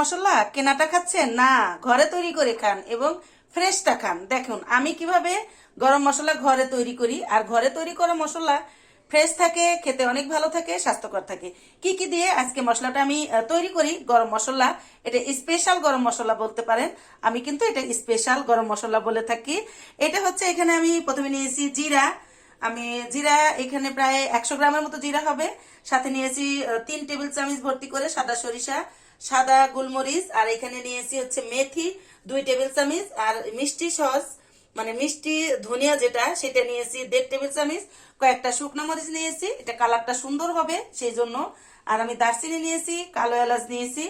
মশলা, কেনাটা খাচ্ছেন? না, ঘরে তৈরি করে খান এবং ফ্রেশটা খান। দেখুন, আমি কীভাবে গরম মশলা ঘরে তৈরি করি আর ঘরে তৈরি করা মশলা ফ্রেশ থাকে, খেতে অনেক ভালো থাকে, স্বাস্থ্যকর থাকে। কি কি দিয়ে আজকে মশলাটা আমি তৈরি করি? গরম মশলা, এটা স্পেশাল গরম মশলা বলতে পারেন। আমি কিন্তু এটা স্পেশাল গরম মশলা বলে থাকি। এটা হচ্ছে এখানে আমি প্রথমে নিয়েছি জিরা। আমি জিরা এখানে প্রায় একশো গ্রামের মতো জিরা হবে। সাথে নিয়েছি তিন টেবিল চামচ ভর্তি করে সাদা সরিষা সাদা গোলমরিচ, আর এখানে নিয়েছি হচ্ছে মেথি, দুই টেবিল চামিচ, আর মিষ্টি সস মানে মিষ্টি ধনিয়া যেটা, সেটা নিয়েছি দেড় টেবিল চামিচ, কয়েকটা শুকনো মরিচ নিয়েছি, এটা কালারটা সুন্দর হবে সেই জন্য আর আমি দারচিনি নিয়েছি, কালো এলাচ নিয়েছি,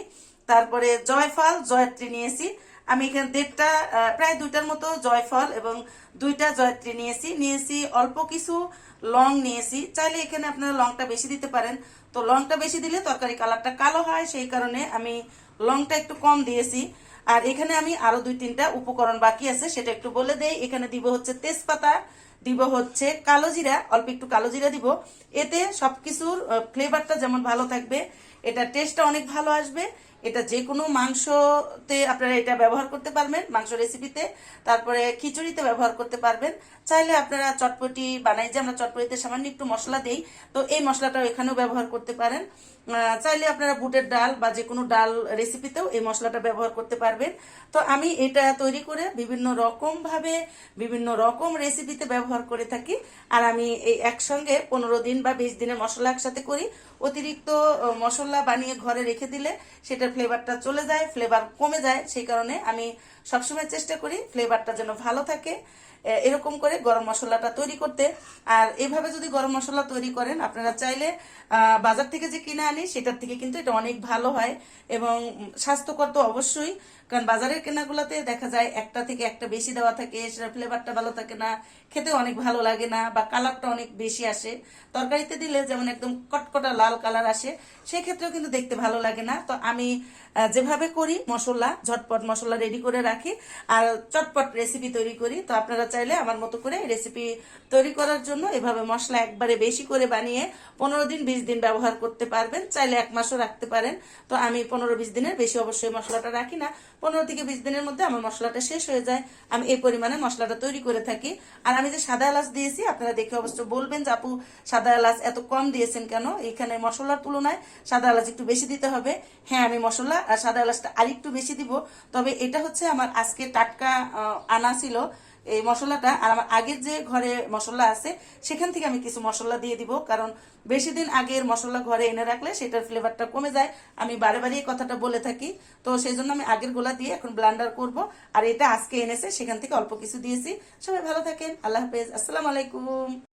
তারপরে জয়ফল, জয়ত্রী নিয়েছি আমি এখানে দেড়টা প্রায় দুইটার মতো জয়ফল এবং দুইটা জয়ত্রী নিয়েছি। নিয়েছি অল্প কিছু লং নিয়েছি। চাইলে এখানে আপনারা লংটা বেশি দিতে পারেন। তো লংটা বেশি দিলে তরকারি কালারটা কালো হয়, সেই কারণে আমি লংটা একটু কম দিয়েছি। আর এখানে আমি আরও দুই তিনটা উপকরণ বাকি আছে, সেটা একটু বলে দেই। এখানে দিব হচ্ছে তেজপাতা দিব হচ্ছে কালো জিরা, অল্প একটু কালো জিরা দিব। এতে সব কিছুর ফ্লেভারটা যেমন ভালো থাকবে, এটা টেস্টটা অনেক ভালো আসবে। এটা যে কোনো মাংসতে আপনারা এটা ব্যবহার করতে পারবেন, মাংস রেসিপিতে তারপরে খিচুড়িতে ব্যবহার করতে পারবেন। চাইলে আপনারা চটপটি বানাই, যে আমরা চটপটিতে সামান্য একটু মশলা দেই, তো এই মশলাটাও এখানেও ব্যবহার করতে পারেন। চাইলে আপনারা বুটের ডাল বা যে কোনো ডাল রেসিপিতেও এই মশলাটা ব্যবহার করতে পারবেন। তো আমি এটা তৈরি করে বিভিন্ন রকম ভাবে বিভিন্ন রকম রেসিপিতে ব্যবহার করে থাকি। আর আমি এই একসঙ্গে পনেরো দিন বা বিশ দিনের মশলা একসাথে করি। অতিরিক্ত মশলা বানিয়ে ঘরে রেখে দিলে সেটার ফ্লেভারটা চলে যায় ফ্লেভার কমে যায়। সেই কারণে আমি সবসময় চেষ্টা করি ফ্লেভারটা যেন ভালো থাকে। এরকম করে গরম মশলাটা তৈরি করতে। আর এভাবে যদি গরম মশলা তৈরি করেন, আপনারা চাইলে বাজার থেকে যে কিনে আনি, সেটার থেকে কিন্তু এটা অনেক ভালো হয়। এবং স্বাস্থ্যকর তো অবশ্যই। কারণ বাজারের কেনাগুলোতে দেখা যায় একটা থেকে একটা বেশি দেওয়া থাকে, সেটা ফ্লেভারটা ভালো থাকে না খেতে অনেক ভালো লাগে না বা কালারটা অনেক বেশি আসে। তরকারিতে দিলে যেমন একদম কটকটা লাল কালার আসে, সেক্ষেত্রেও কিন্তু দেখতে ভালো লাগে না। তো আমি যেভাবে করি, মশলা, ঝটপট মশলা রেডি করে রাখি আর চটপট রেসিপি তৈরি করি। তো আপনারা চাইলে আমার মতো করে রেসিপি তৈরি করার জন্য এভাবে মশলা একবারে বেশি করে বানিয়ে পনেরো দিন, বিশ দিন ব্যবহার করতে পারবেন। চাইলে এক মাসও রাখতে পারেন। তো আমি পনেরো, বিশ দিনের বেশি অবশ্যই মশলাটা রাখি না। পনেরো থেকে বিশ দিনের মধ্যে আমার মশলাটা শেষ হয়ে যায়। আমি এই পরিমাণে মশলাটা তৈরি করে থাকি। আর আমি যে সাদা এলাচ দিয়েছি, আপনারা দেখে অবশ্য বলবেন যে আপু, সাদা এলাচ এত কম দিয়েছেন কেন? এখানে মশলার তুলনায় সাদা এলাচ একটু বেশি দিতে হবে। হ্যাঁ আমি মশলা আর সাদা এলাচটা আরেকটু বেশি দিব। তবে এটা হচ্ছে আমার আজকে টাটকা আনা ছিল। এই মশলাটা আর আমার আগের যে ঘরে মশলা আছে, সেখান থেকে আমি কিছু মশলা দিয়ে দিব। কারণ বেশি দিন আগের মশলা ঘরে এনে রাখলে সেটার ফ্লেভারটা কমে যায়। আমি বারে বারে কথাটা বলে থাকি। তো সেই জন্য আমি আগের গোলা দিয়ে এখন ব্লান্ডার করব। আর এটা আজকে এনেছে, সেখান থেকে অল্প কিছু দিয়েছি। সবাই ভালো থাকেন। আল্লাহ হাফেজ। আসসালাম আলাইকুম।